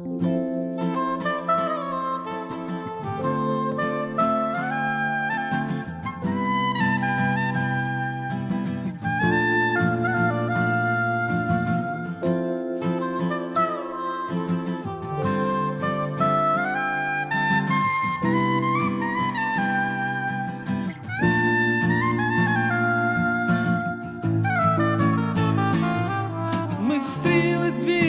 Ми зустрілись дві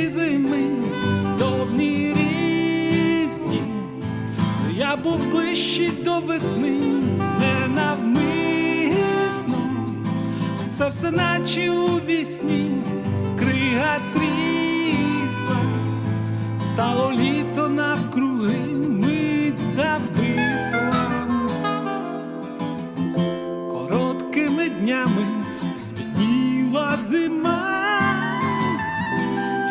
Ближчий до весни, ненавмисно. Це все наче у вісні, крига трісла, стало літо навкруги, мить зависла. Короткими днями змініла зима,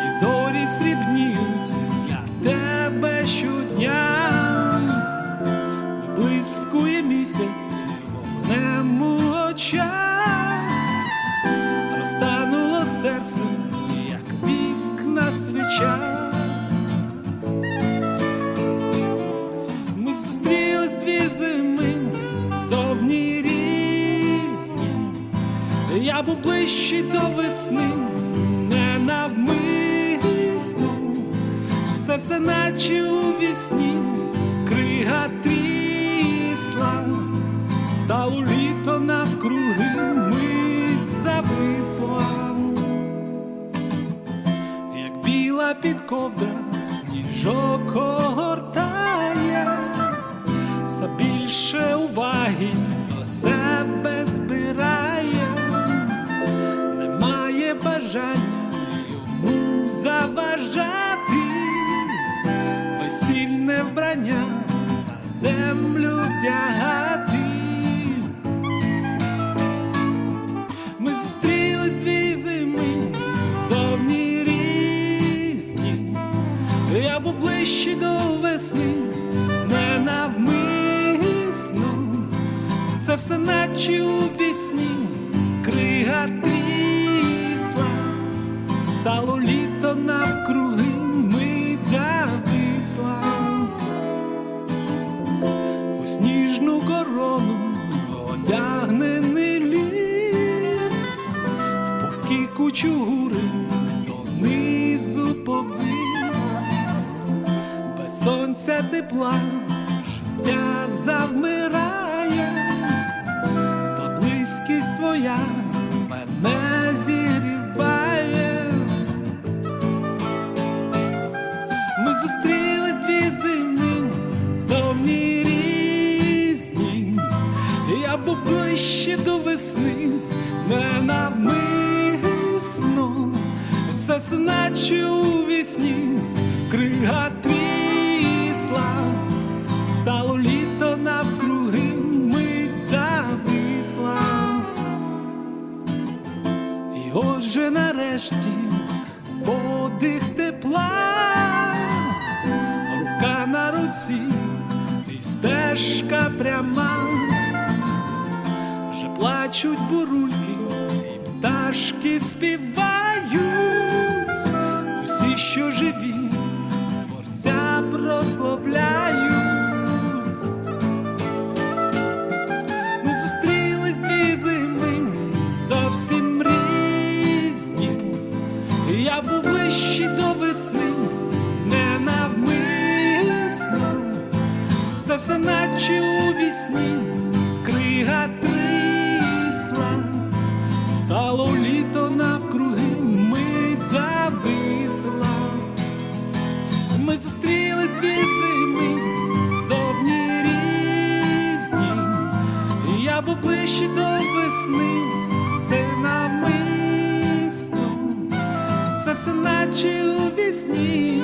і зорі срібніють для тебе щодня, очах, розтануло серце, як віск на свечах. Ми зустрілись дві зими, зовні різні. Я був ближчий до весни, ненавмисно. Це все наче у вісні, крига трісла, стало літо навкруги, мить зависла. Як біла підковда, сніжок огортає, все більше уваги до себе збирає, немає бажання йому заважати, весільне вбрання на землю вдягати. Я був ближчий до весни, ненавмисно. Це все наче у вісні, крига трісла, стало літо навкруги, мить зависла. У сніжну корону одягнений ліс, в пухкі кучугури донизу повис, сонця тепла життя завмирає, та близькість твоя мене зігріває. Ми зустрілись дві зими, зовні різні. Я був ближче до весни, ненавмисно. Це все наче у вісні, крига трісла, стало літо навкруги, мить зависла. І отже нарешті подих тепла, рука на руці, і стежка пряма, вже плачуть бурульки, і пташки співають, усі, що живі, все наче у вісні, крига трісла, стало літо навкруги, мить зависла. Ми зустрілись дві зими, зовні різні. Я був ближче до весни, це навмисно, це все наче у вісні,